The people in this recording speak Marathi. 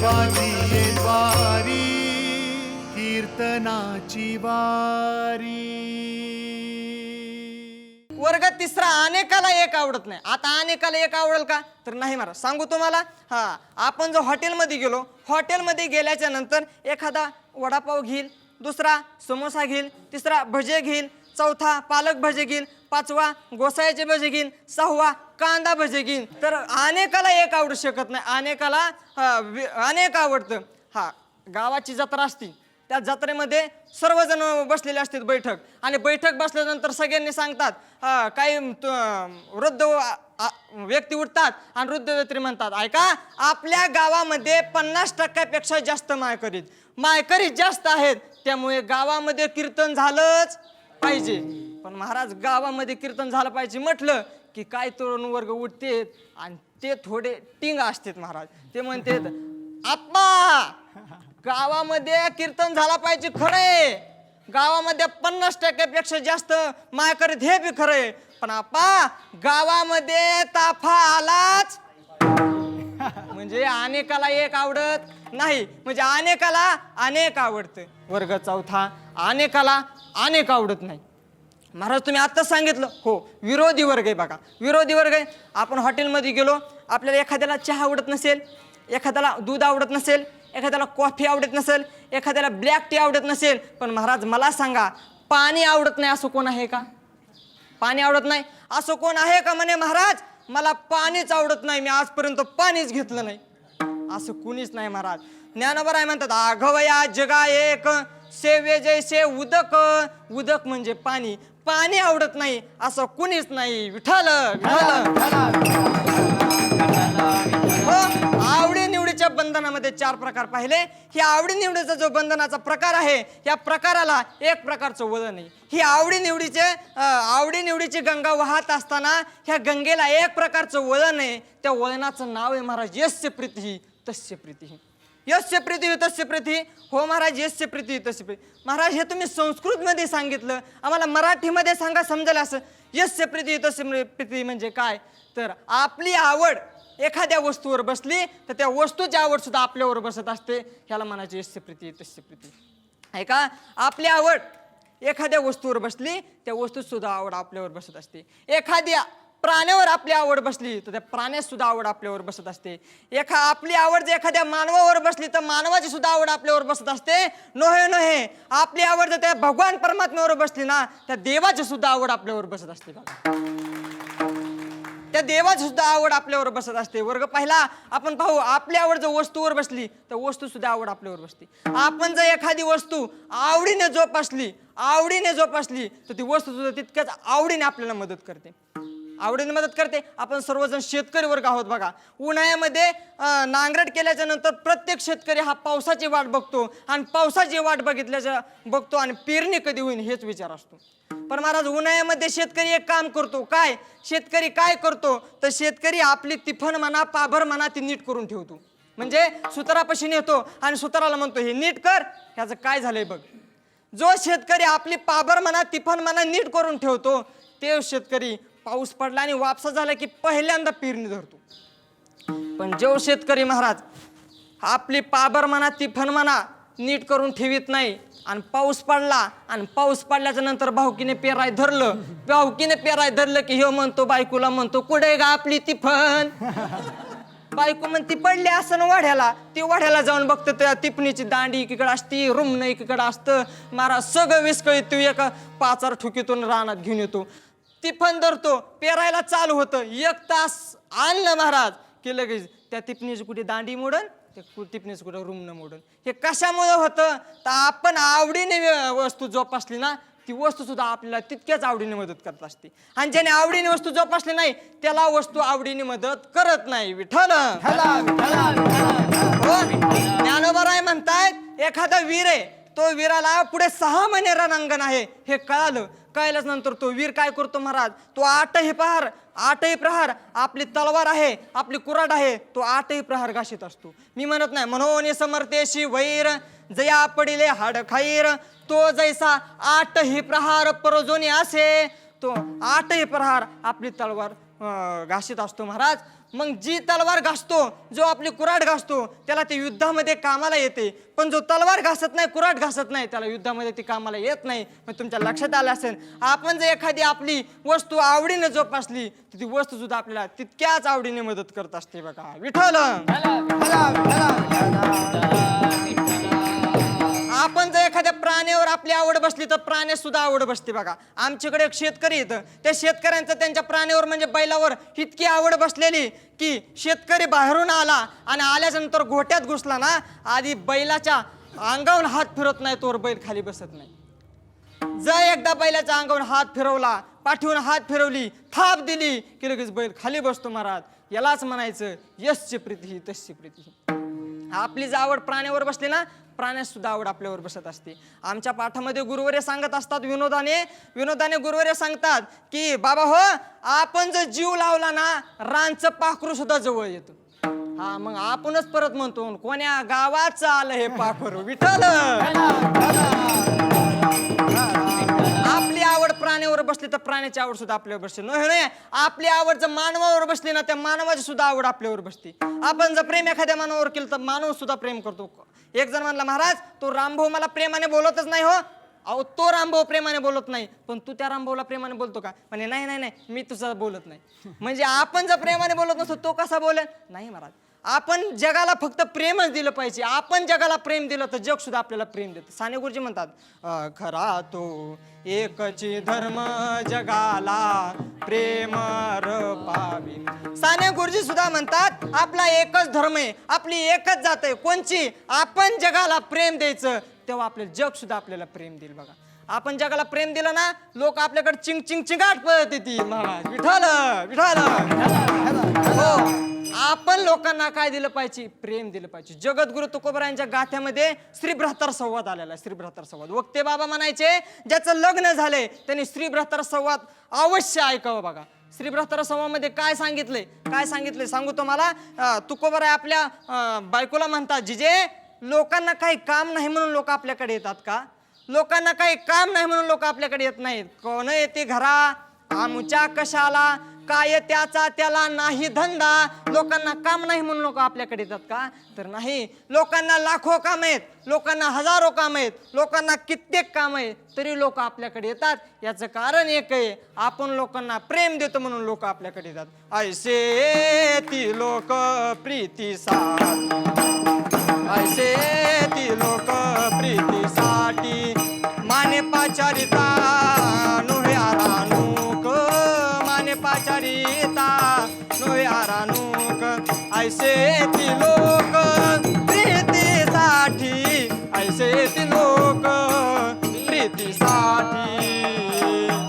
देवाची वारी कीर्तनाची वारी. वर्ग तिसरा अनेकाला एक आवडत नाही. आता अनेकाला एक आवडेल का? तर नाही महाराज सांगू तुम्हाला? हा आपण जो हॉटेलमध्ये गेलो हॉटेलमध्ये गेल्याच्यानंतर एखादा वडापाव घेईल दुसरा समोसा घेईल तिसरा भजे घेईल चौथा पालक भजे घेईल पाचवा गोसाळ्याचे भजे घेईन सहावा कांदा भजे घेईन. तर अनेकाला एक आवडू शकत नाही. अनेकाला अनेक आवडतं. हा गावाची जत्रा असती. त्या जत्रेमध्ये सर्वजण बसलेले असतात बैठक. आणि बैठक बसल्यानंतर सगळ्यांनी सांगतात काही वृद्ध व्यक्ती उठतात आणि वृद्ध व्यक्ती म्हणतात ऐका आपल्या गावामध्ये पन्नास टक्क्यापेक्षा जास्त मायकरीत मायकरीत जास्त आहेत. त्यामुळे गावामध्ये कीर्तन झालंच पाहिजे. पण महाराज गावामध्ये कीर्तन झालं पाहिजे म्हटलं की काय तरुण वर्ग उठतेत आणि ते थोडे टिंग असतात महाराज. ते म्हणतात आप्पा गावामध्ये कीर्तन झाला पाहिजे खरंय गावामध्ये पन्नास टक्क्यापेक्षा जास्त मायाकरीत हे बी खरंय पण आपा गावामध्ये ताफा आलाच. म्हणजे अनेकाला एक आवडत नाही. म्हणजे अनेकाला अनेक आवडतं. वर्ग चौथा अनेकाला अनेक आवडत नाही. महाराज तुम्ही आत्ताच सांगितलं. हो विरोधी वर्ग आहे बघा. विरोधी वर्ग आहे. आपण हॉटेलमध्ये गेलो आपल्याला एखाद्याला चहा आवडत नसेल एखाद्याला दूध आवडत नसेल एखाद्याला कॉफी आवडत नसेल एखाद्याला ब्लॅक टी आवडत नसेल पण महाराज मला सांगा पाणी आवडत नाही असं कोण आहे का? पाणी आवडत नाही. असं कोण आहे का म्हणे महाराज? मला पाणीच आवडत नाही. मी आजपर्यंत पाणीच घेतलं नाही. असं कुणीच नाही महाराज. ज्ञानोबर आहे म्हणतात आघवया जगा एक सेवे जैसे उदक. उदक म्हणजे पाणी. पाणी आवडत नाही असं कुणीच नाही. विठ्ठल विठ्ठल. हो आवडी निवडीच्या बंधनामध्ये चार प्रकार पाहिले. ही आवडी निवडीचा जो बंधनाचा प्रकार आहे या प्रकाराला एक प्रकारचं वळण आहे. ही आवडी निवडीचे आवडी निवडीची गंगा वाहत असताना ह्या गंगेला एक प्रकारचं वळण आहे. त्या वळणाचं नाव आहे महाराज यस्य प्रीती तस्य प्रीती. यस्य प्रीती तस्य प्रीती हो महाराज यस्य प्रीती तस्य प्रीती. महाराज हे तुम्ही संस्कृतमध्ये सांगितलं. आम्हाला मराठीमध्ये सांगा समजेल असं. यस्य प्रीती तस्य प्रीती म्हणजे काय? तर आपली आवड एखाद्या वस्तूवर बसली तर त्या वस्तूची आवड सुद्धा आपल्यावर बसत असते. ह्याला म्हणायचे यस्य प्रीती तस्य प्रीती. ऐका आपली आवड एखाद्या वस्तूवर बसली त्या वस्तूत सुद्धा आवड आपल्यावर बसत असते. एखाद्या प्राण्यावर आपली आवड बसली तर त्या प्राण्यात सुद्धा आवड आपल्यावर बसत असते. एखा आपली आवड जर एखाद्या मानवावर बसली तर मानवाची सुद्धा आवड आपल्यावर बसत असते. नोहे नोहे आपली आवड जर त्या भगवान परमात्म्यावर बसली ना त्या देवाची सुद्धा आवड आपल्यावर बसत असते त्या देवाची सुद्धा आवड आपल्यावर बसत असते. वर्ग पहिला आपण पाहू आपली आवड जर वस्तूवर बसली तर वस्तू सुद्धा आवड आपल्यावर बसते. आपण जर एखादी वस्तू आवडीने जोपासली आवडीने जोपासली तर ती वस्तू सुद्धा तितक्याच आवडीने आपल्याला मदत करते. आवडीने मदत करते. आपण सर्वजण शेतकरी वर्ग आहोत बघा. उन्हाळ्यामध्ये अं, नांगरट केल्याच्यानंतर प्रत्येक शेतकरी हा पावसाची वाट बघतो आणि पावसाची वाट बघितल्याच्या बघतो आणि पेरणी कधी होईल हेच विचार असतो. पण महाराज उन्हाळ्यामध्ये शेतकरी एक काम करतो. काय? शेतकरी काय करतो? तर शेतकरी आपली तिफन म्हणा पाभर म्हणा ती नीट करून ठेवतो. म्हणजे सुतारापाशी नेतो आणि सुताराला म्हणतो हे नीट कर. ह्याचं काय झालंय बघ. जो शेतकरी आपली पाभर म्हणा तिफन म्हणा नीट करून ठेवतो ते शेतकरी पाऊस पडला आणि वापसा झाला की पहिल्यांदा पेरणी धरतो. पण जेव शेतकरी महाराज आपली पाबर म्हणा तिफन म्हणा नीट करून ठेवीत नाही आणि पाऊस पडला आणि पाऊस पडल्याच्या नंतर भाऊकीने पेराय धरलं भाऊकीने पेराय धरलं की ह्यो म्हणतो बायकोला म्हणतो कुठे गा आपली तिफन? बायको म्हणती पडली असं वाढ्याला ती वाढ्याला जाऊन बघतं त्या टिपणीची दांडी एकीकडे असती रुमणं एकीकडे असतं. महाराज सगळं विस्कळीत तू एका पाचार ठुकीतून रानात घेऊन येतो. टिफन धरतो पेरायला चालू होतं. एक तास आणलं महाराज की लगेच त्या टिपणीची कुठे दांडी मोडन त्या कु- टिपणीचं कुठं रुमणं मोडन. हे कशामुळे होतं? तर आपण आवडीने वस्तू जोपासली ना ती वस्तू सुद्धा आपल्याला तितक्याच आवडीने मदत करत असते. आणि ज्याने आवडीने वस्तू जोपासली नाही त्याला वस्तू आवडीने मदत करत नाही. विठ्ठल. हो ज्ञानोबराय म्हणतायत एखादा वीर आहे तो वीराला पुढे सहा महिने रणांगण आहे हे कळालं. कळल्याच नंतर तो वीर काय करतो महाराज? तो आठही प्रहार आठही प्रहार आपली तलवार आहे आपली कुराड आहे तो आठही प्रहार घाशीत असतो. मी म्हणत नाही म्हणून समर्थेशी वैर जया पडिले हाड खाईर तो जैसा आठही प्रहार परजोनी असे तो आठही प्रहार आपली तलवार घासीत असतो महाराज. मग जी तलवार घासतो जो आपली कुराट घासतो त्याला ते युद्धामध्ये कामाला येते. पण जो तलवार घासत नाही कुराट घासत नाही त्याला युद्धामध्ये ती कामाला येत नाही. मग तुमच्या लक्षात आलं असेल आपण जर एखादी आपली वस्तू आवडीने जोपासली तर ती वस्तू सुद्धा आपल्याला तितक्याच आवडीने मदत करत असते बघा. विठ्ठल! प्राण्यावर आपली आवड बसली तर प्राण्यास सुद्धा आवड बसते बघा. आमच्याकडे एक शेतकरी येतं त्या शेतकऱ्यांचं त्यांच्या प्राण्यावर म्हणजे बैलावर इतकी आवड बसलेली की शेतकरी बाहेरून आला आणि आल्याच्यानंतर नंतर गोट्यात घुसला ना आधी बैलाच्या अंगावर हात फिरत नाही तोवर बैल खाली बसत नाही. जर एकदा बैलाच्या अंगावर हात फिरवला पाठीवून हात फिरवली थाप दिली की लगेच बैल खाली बसतो महाराज. यालाच म्हणायचं यशची प्रीती ही तशी प्रीती ही. आपली जर आवड प्राण्यावर बसली ना प्राण्यास सुद्धा आवड आपल्यावर बसत असते. आमच्या पाठामध्ये गुरुवरे सांगत असतात विनोदाने. विनोदाने गुरुवरे सांगतात की बाबा हो आपण जर जीव लावला ना रानचं पाखरू सुद्धा जवळ येतो. हा मग आपणच परत म्हणतो कोण्या गावाचं आलं हे पाखरू? विठ्ठल! प्राण्याची आवड सुद्धा आपल्यावर बसते नाही नाही. आपली आवड जर मानवावर बसली ना त्या मानवाची सुद्धा आवड आपल्यावर बसते. आपण जर प्रेम एखाद्या मानवावर केलं तर मानव सुद्धा प्रेम करतो. एक जण म्हणला महाराज तो रामभाऊ मला प्रेमाने बोलतच नाही हो. अहो तो रामभाऊ प्रेमाने बोलत नाही. पण तू त्या रामभाऊला प्रेमाने बोलतो का? म्हणे नाही नाही नाही. मी तुझं बोलत नाही. म्हणजे आपण जर प्रेमाने बोलत नसतो तो कसा बोलेल? नाही महाराज. आपण जगाला फक्त प्रेमच दिलं पाहिजे. आपण जगाला प्रेम दिलं तर जग सुद्धा आपल्याला प्रेम देतं. साने गुरुजी म्हणतात "अ, खरा तो एकची धर्म जगाला प्रेम र पावी साने गुरुजी सुद्धा म्हणतात आपला एकच धर्म आहे. आपली एकच जात आहे. कोणची? आपण जगाला प्रेम द्यायचं तेव्हा आपले जग सुद्धा आपल्याला प्रेम देईल बघा. आपण जगाला प्रेम दिलं ना लोक आपल्याकडे चिंग चिंग चिंगाट पळत येतील. महाराज विठाल विठाल हो. आपण लोकांना काय दिलं पाहिजे? प्रेम दिलं पाहिजे. जगद्गुरु तुकोबरायांच्या गाथ्यामध्ये श्री भ्रातार संवाद आलेला आहे. श्री भ्रातार संवाद. वक्ते बाबा म्हणायचे ज्याचं लग्न झालंय त्यांनी श्री भ्रातार संवाद अवश्य ऐकावं बघा. श्री भ्रातार संवादमध्ये काय सांगितलंय? काय सांगितलंय? सांगू तुम्हाला. तुकोबराय आपल्या बायकोला म्हणतात जिजे लोकांना काही काम नाही म्हणून लोक आपल्याकडे येतात का? लोकांना काही काम नाही म्हणून लोक आपल्याकडे येत नाहीत. कोण येते घरा? आमच्या कशाला? काय त्याचा त्याला नाही धंदा. लोकांना काम नाही म्हणून लोक आपल्याकडे येतात का? तर नाही. लोकांना लाखो काम आहेत. लोकांना हजारो काम आहेत. लोकांना कित्येक काम आहे तरी लोक आपल्याकडे येतात. याचं कारण एक आहे. आपण लोकांना प्रेम देतो म्हणून लोक आपल्याकडे येतात. ऐसे ती लोक प्रीती ऐसे ती लोक प्रीतीसाठी माने पाचारिता এসেছিল।